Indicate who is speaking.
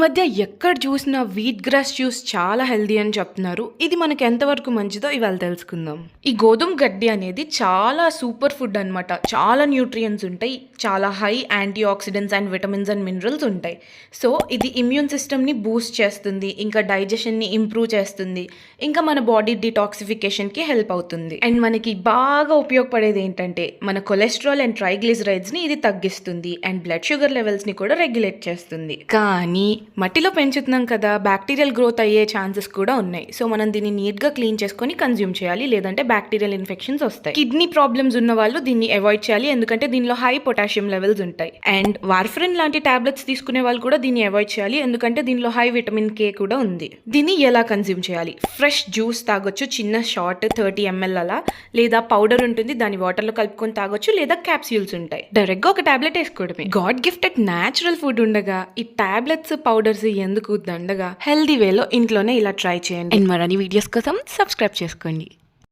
Speaker 1: మధ్య ఎక్కడ చూసినా వీట్ గ్రాస్ జ్యూస్ చాలా హెల్దీ అని చెప్తున్నారు. ఇది మనకి ఎంతవరకు మంచిదో ఇవాళ తెలుసుకుందాం. ఈ గోధుమ గడ్డి అనేది చాలా సూపర్ ఫుడ్ అన్నమాట. చాలా న్యూట్రియన్స్ ఉంటాయి. చాలా high antioxidants and vitamins and minerals ఉంటాయి. సో ఇది ఇమ్యూన్ సిస్టమ్ని బూస్ట్ చేస్తుంది. ఇంకా డైజెషన్ని ఇంప్రూవ్ చేస్తుంది. ఇంకా మన బాడీ డిటాక్సిఫికేషన్కి హెల్ప్ అవుతుంది. అండ్ మనకి బాగా ఉపయోగపడేది ఏంటంటే మన కొలెస్ట్రాల్ అండ్ ట్రైగ్లిజరైడ్స్ని ఇది తగ్గిస్తుంది. అండ్ బ్లడ్ షుగర్ లెవెల్స్ని కూడా రెగ్యులేట్ చేస్తుంది. కానీ మట్టిలో పెంచుతున్నాం కదా బ్యాక్టీరియల్ గ్రోత్ అయ్యే ఛాన్సెస్ కూడా ఉన్నాయి. సో మనం దీన్ని నీట్గా క్లీన్ చేసుకొని కన్జ్యూమ్ చేయాలి లేదంటే బ్యాక్టీరియల్ ఇన్ఫెక్షన్స్ వస్తాయి. కిడ్నీ ప్రాబ్లమ్స్ ఉన్న వాళ్ళు దీన్ని అవాయిడ్ చేయాలి ఎందుకంటే దీనిలో హై పొటాషియం లెవెల్స్ ఉంటాయి. అండ్ వార్ఫరిన్ లాంటి టాబ్లెట్స్ తీసుకునే వాళ్ళు కూడా దీన్ని అవాయిడ్ చేయాలి ఎందుకంటే దీనిలో హై విటమిన్ కే కూడా ఉంది. దీన్ని ఎలా కన్జ్యూమ్ చేయాలి? ఫ్రెష్ జ్యూస్ తాగొచ్చు చిన్న షార్ట్ థర్టీ ఎంఎల్ అలా లేదా పౌడర్ ఉంటుంది దాన్ని వాటర్లో కలుపుకొని తాగొచ్చు లేదా క్యాప్సూల్స్ ఉంటాయి. డైరెక్ట్గా ఒక టాబ్లెట్ వేసుకోవడమే. గాడ్ గిఫ్టెడ్ న్యాచురల్ ఫుడ్ ఉండగా ఈ టాబ్లెట్స్ పౌడర్స్ ఎందుకు దండగా? హెల్దీ వేలో ఇంట్లోనే ఇలా ట్రై చేయండి. అండ్ మరిన్ని వీడియోస్ కోసం సబ్స్క్రైబ్ చేసుకోండి.